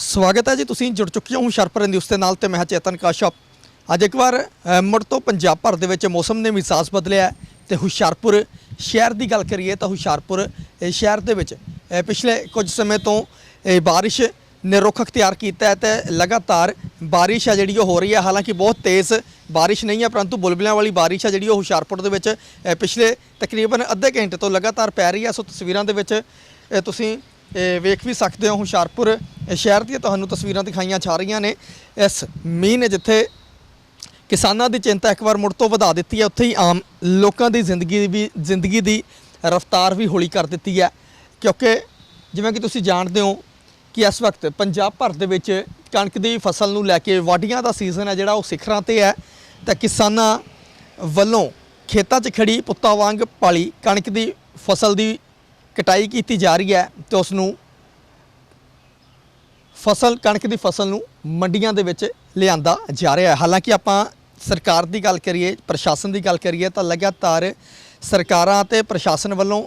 ਸਵਾਗਤ ਹੈ ਜੀ, ਤੁਸੀਂ ਜੁੜ ਚੁੱਕੇ ਹੋ ਹੁਸ਼ਿਆਰਪੁਰ ਨਿਊਜ਼ ਦੇ ਨਾਲ ਤੇ ਮੈਂ ਚੇਤਨ ਕਾਸ਼ਪ। ਅੱਜ ਇੱਕ ਵਾਰ ਮੁੜ ਤੋਂ ਪੰਜਾਬ ਭਰ ਦੇ ਵਿੱਚ ਮੌਸਮ ਨੇ ਮਿਜ਼ਾਜ ਬਦਲਿਆ ਹੈ ਤੇ ਹੁਸ਼ਿਆਰਪੁਰ ਸ਼ਹਿਰ ਦੀ ਗੱਲ ਕਰੀਏ ਤਾਂ ਹੁਸ਼ਿਆਰਪੁਰ ਸ਼ਹਿਰ ਦੇ ਵਿੱਚ ਪਿਛਲੇ ਕੁਝ ਸਮੇਂ ਤੋਂ ਬਾਰਿਸ਼ ਨੇ ਰੁੱਖ ਅਖਤਿਆਰ ਕੀਤਾ ਹੈ ਤੇ ਲਗਾਤਾਰ ਬਾਰਿਸ਼ ਹੈ ਜਿਹੜੀ ਉਹ ਹੋ ਰਹੀ ਹੈ। ਹਾਲਾਂਕਿ ਬਹੁਤ ਤੇਜ਼ ਬਾਰਿਸ਼ ਨਹੀਂ ਹੈ, ਪਰੰਤੂ ਬੁਲਬਲਿਆਂ ਵਾਲੀ ਬਾਰਿਸ਼ ਹੈ ਜਿਹੜੀ ਉਹ ਹੁਸ਼ਿਆਰਪੁਰ ਦੇ ਵਿੱਚ ਪਿਛਲੇ ਤਕਰੀਬਨ ਅੱਧੇ ਘੰਟੇ ਤੋਂ ਲਗਾਤਾਰ ਪੈ ਰਹੀ ਹੈ। ਸੋ ਤਸਵੀਰਾਂ ਦੇ ਵਿੱਚ ਤੁਸੀਂ ਵੇਖ ਵੀ ਸਕਦੇ ਹੋ ਹੁਸ਼ਿਆਰਪੁਰ ਸ਼ਹਿਰ ਦੀਆਂ ਤੁਹਾਨੂੰ ਤਸਵੀਰਾਂ ਦਿਖਾਈਆਂ ਜਾ ਰਹੀਆਂ ਨੇ। ਇਸ ਮੀਂਹ ਨੇ ਜਿੱਥੇ ਕਿਸਾਨਾਂ ਦੀ ਚਿੰਤਾ ਇੱਕ ਵਾਰ ਮੁੜ ਤੋਂ ਵਧਾ ਦਿੱਤੀ ਹੈ, ਉੱਥੇ ਹੀ ਆਮ ਲੋਕਾਂ ਦੀ ਜ਼ਿੰਦਗੀ ਵੀ, ਜ਼ਿੰਦਗੀ ਦੀ ਰਫ਼ਤਾਰ ਵੀ ਹੌਲੀ ਕਰ ਦਿੱਤੀ ਹੈ। ਕਿਉਂਕਿ ਜਿਵੇਂ ਕਿ ਤੁਸੀਂ ਜਾਣਦੇ ਹੋ ਕਿ ਇਸ ਵਕਤ ਪੰਜਾਬ ਭਰ ਦੇ ਵਿੱਚ ਕਣਕ ਦੀ ਫਸਲ ਨੂੰ ਲੈ ਕੇ ਵਾਢੀਆਂ ਦਾ ਸੀਜ਼ਨ ਹੈ, ਜਿਹੜਾ ਉਹ ਸਿਖਰਾਂ ਤੇ ਹੈ। ਤਾਂ ਕਿਸਾਨਾਂ ਵੱਲੋਂ ਖੇਤਾਂ 'ਚ ਖੜੀ ਪੁੱਤਾਂ ਵਾਂਗ ਪਾਲੀ ਕਣਕ ਦੀ ਫਸਲ ਦੀ ਕਟਾਈ ਕੀਤੀ ਜਾ ਰਹੀ ਹੈ ਤੇ ਉਸ ਨੂੰ ਫਸਲ, ਕਣਕ ਦੀ ਫਸਲ ਨੂੰ ਮੰਡੀਆਂ ਦੇ ਵਿੱਚ ਲਿਆਂਦਾ ਜਾ ਰਿਹਾ ਹੈ। ਹਾਲਾਂਕਿ ਆਪਾਂ ਸਰਕਾਰ ਦੀ ਗੱਲ ਕਰੀਏ, ਪ੍ਰਸ਼ਾਸਨ ਦੀ ਗੱਲ ਕਰੀਏ, ਤਾਂ ਲਗਾਤਾਰ ਸਰਕਾਰਾਂ ਤੇ ਪ੍ਰਸ਼ਾਸਨ ਵੱਲੋਂ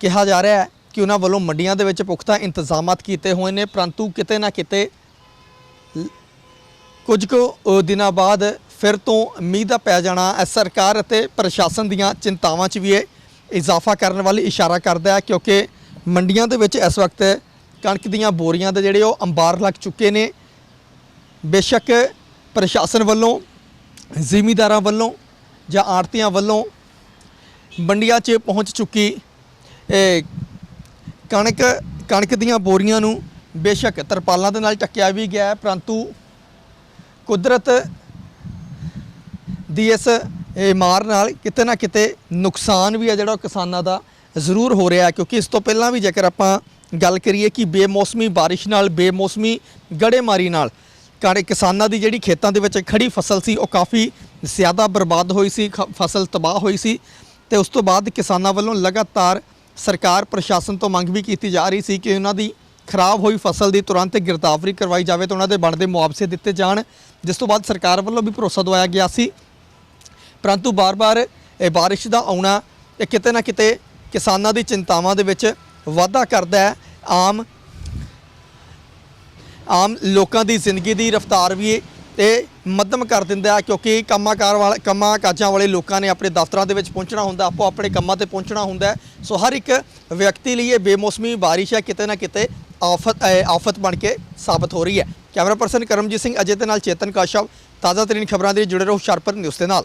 ਕਿਹਾ ਜਾ ਰਿਹਾ ਹੈ ਕਿ ਉਹਨਾਂ ਵੱਲੋਂ ਮੰਡੀਆਂ ਦੇ ਵਿੱਚ ਪੁਖਤਾ ਇੰਤਜ਼ਾਮਾਤ ਕੀਤੇ ਹੋਏ ਨੇ, ਪਰੰਤੂ ਕਿਤੇ ਨਾ ਕਿਤੇ ਕੁਝ ਕੁ ਦਿਨਾਂ ਬਾਅਦ ਫਿਰ ਤੋਂ ਮੀਂਹ ਦਾ ਪੈ ਜਾਣਾ ਸਰਕਾਰ ਅਤੇ ਪ੍ਰਸ਼ਾਸਨ ਦੀਆਂ ਚਿੰਤਾਵਾਂ 'ਚ ਵੀ ਇਹ ਇਜ਼ਾਫਾ ਕਰਨ ਵਾਲੀ ਇਸ਼ਾਰਾ ਕਰਦਾ ਹੈ, ਕਿਉਂਕਿ ਮੰਡੀਆਂ ਦੇ ਵਿੱਚ ਇਸ ਵਕਤ ਕਣਕ ਦੀਆਂ ਬੋਰੀਆਂ ਦੇ ਜਿਹੜੇ ਉਹ ਅੰਬਾਰ ਲੱਗ ਚੁੱਕੇ ਨੇ। ਬੇਸ਼ੱਕ ਪ੍ਰਸ਼ਾਸਨ ਵੱਲੋਂ, ਜ਼ਿਮੀਦਾਰਾਂ ਵੱਲੋਂ ਜਾਂ ਆੜਤੀਆਂ ਵੱਲੋਂ ਮੰਡੀਆਂ 'ਚ ਪਹੁੰਚ ਚੁੱਕੀ ਕਣਕ ਕਣਕ ਦੀਆਂ ਬੋਰੀਆਂ ਨੂੰ ਬੇਸ਼ੱਕ ਤਰਪਾਲਾਂ ਦੇ ਨਾਲ ਟੱਕਿਆ ਵੀ ਗਿਆ ਪਰੰਤੂ ਕੁਦਰਤ ਦੀ ਇਸ ਮਾਰ ਨਾਲ ਕਿਤੇ ਨਾ ਕਿਤੇ ਨੁਕਸਾਨ ਵੀ ਹੈ ਜਿਹੜਾ ਉਹ ਕਿਸਾਨਾਂ ਦਾ ਜ਼ਰੂਰ ਹੋ ਰਿਹਾ ਕਿਉਂਕਿ ਇਸ ਤੋਂ ਪਹਿਲਾਂ ਵੀ ਜੇਕਰ ਆਪਾਂ ਗੱਲ ਕਰੀਏ ਕਿ ਬੇਮੌਸਮੀ ਬਾਰਿਸ਼ ਨਾਲ, ਬੇਮੌਸਮੀ ਗੜੇਮਾਰੀ ਨਾਲ ਕਾੜੇ ਕਿਸਾਨਾਂ ਦੀ ਜਿਹੜੀ ਖੇਤਾਂ ਦੇ ਵਿੱਚ ਖੜੀ ਫਸਲ ਸੀ, ਉਹ ਕਾਫੀ ਜ਼ਿਆਦਾ ਬਰਬਾਦ ਹੋਈ ਸੀ, ਖ- ਫਸਲ ਤਬਾਹ ਹੋਈ ਸੀ ਤੇ ਉਸ ਤੋਂ ਬਾਅਦ ਕਿਸਾਨਾਂ ਵੱਲੋਂ ਲਗਾਤਾਰ ਸਰਕਾਰ, ਪ੍ਰਸ਼ਾਸਨ ਤੋਂ ਮੰਗ ਵੀ ਕੀਤੀ ਜਾ ਰਹੀ ਸੀ ਕਿ ਉਹਨਾਂ ਦੀ ਖਰਾਬ ਹੋਈ ਫਸਲ ਦੀ ਤੁਰੰਤ ਗਿਰਦਾਵਰੀ ਕਰਵਾਈ ਜਾਵੇ ਤੇ ਉਹਨਾਂ ਦੇ ਬਣਦੇ ਮੁਆਵਜ਼ੇ ਦਿੱਤੇ ਜਾਣ, ਜਿਸ ਤੋਂ ਬਾਅਦ ਸਰਕਾਰ ਵੱਲੋਂ ਵੀ ਭਰੋਸਾ ਦਵਾਇਆ ਗਿਆ ਸੀ। ਪਰੰਤੂ ਬਾਰ-ਬਾਰ ਇਹ ਬਾਰਿਸ਼ ਦਾ ਆਉਣਾ, ਇਹ ਕਿਤੇ ਨਾ ਕਿਤੇ ਕਿਸਾਨਾਂ ਦੀ ਚਿੰਤਾਵਾਂ ਦੇ ਵਿੱਚ ਵਾਧਾ ਕਰਦਾ ਹੈ। ਆਮ ਆਮ ਲੋਕਾਂ ਦੀ ਜ਼ਿੰਦਗੀ ਦੀ ਰਫ਼ਤਾਰ ਵੀ ਇਹ ਮੱਧਮ ਕਰ ਦਿੰਦਾ ਹੈ ਕਿਉਂਕਿ ਕੰਮਾਕਾਰ ਵਾਲੇ ਕੰਮਾਂ ਕਾਜਾਂ ਵਾਲੇ ਲੋਕਾਂ ਨੇ ਆਪਣੇ ਦਫ਼ਤਰਾਂ ਦੇ ਵਿੱਚ ਪਹੁੰਚਣਾ ਹੁੰਦਾ, ਆਪੋ ਆਪਣੇ ਕੰਮਾਂ ਤੇ ਪਹੁੰਚਣਾ ਹੁੰਦਾ ਸੋ ਹਰ ਇੱਕ ਵਿਅਕਤੀ ਲਈ ਇਹ ਬੇਮੌਸਮੀ ਬਾਰਿਸ਼ ਹੈ, ਕਿਤੇ ਨਾ ਕਿਤੇ ਆਫਤ ਆਫਤ ਬਣ ਕੇ ਸਾਬਤ ਹੋ ਰਹੀ ਹੈ। ਕੈਮਰਾ ਪਰਸਨ ਕਰਮਜੀਤ ਸਿੰਘ ਅਜੇ ਦੇ ਨਾਲ ਚੇਤਨ ਕਾਸ਼ਵ ਤਾਜ਼ਾ ਤਰੀਨ ਖਬਰਾਂ ਦੇ ਲਈ ਜੁੜੇ ਰਹੋ ਹੁਸ਼ਿਆਰਪੁਰ ਨਿਊਜ਼ ਦੇ ਨਾਲ।